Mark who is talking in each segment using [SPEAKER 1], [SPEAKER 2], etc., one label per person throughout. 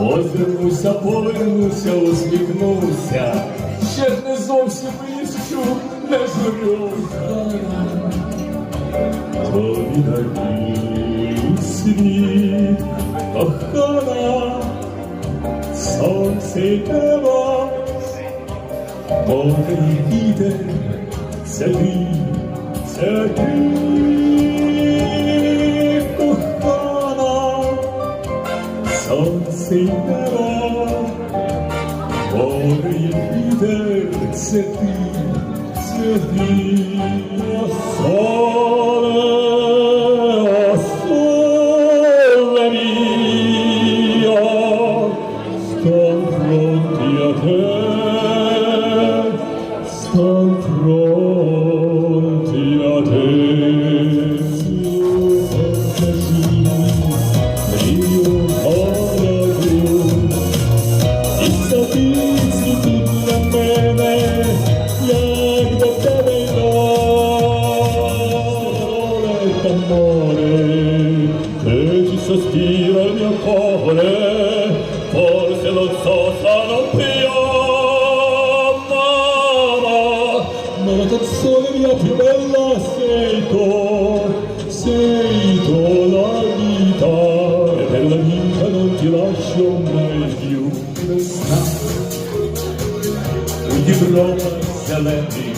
[SPEAKER 1] Озирнуся, повернуся, усміхнуся, ще ж не зовсім іщу, не журюся. Тобі даю світ, кохана, сонце й небо, мокрий вітер, це ти, це ти, сонце й небо, мокрий вітер, це ти, це ти, mio cuore, forse lo so, sono più mamma, ma la canzone mia più bella sei tu, sei tu la vita, e per la vita non ti lascio mai più. У Європа зелений,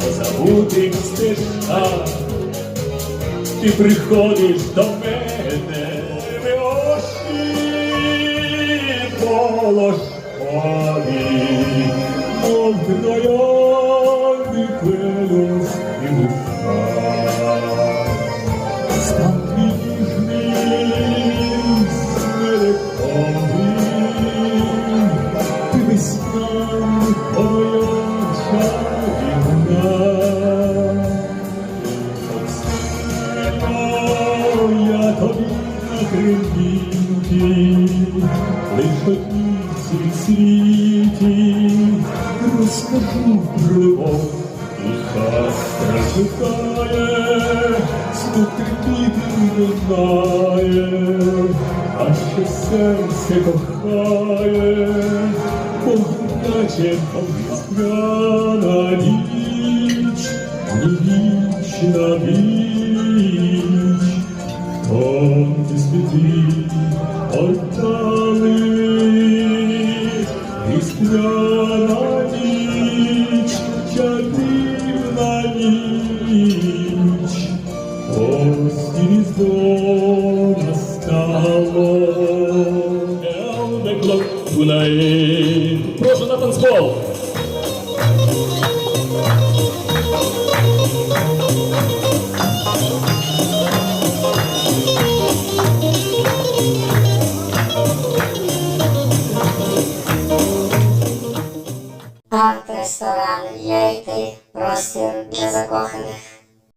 [SPEAKER 1] по забутих стежках, ти приходиш до мене, троянди кленусь і душа. Став ніжним, смелековим, ти весняний моя чарівна. Я тобі на кривінки, лиш одній цій світі, розкажу про любов, душа страждає, смут терпіти не знає, а що серце кохає, Бог наче повітряна ніч, вічна ніч, Різдвяна ніч, чарівна ніч, ось і різдво настало. Прошу на танцпол! але я і ти простір для закоханих.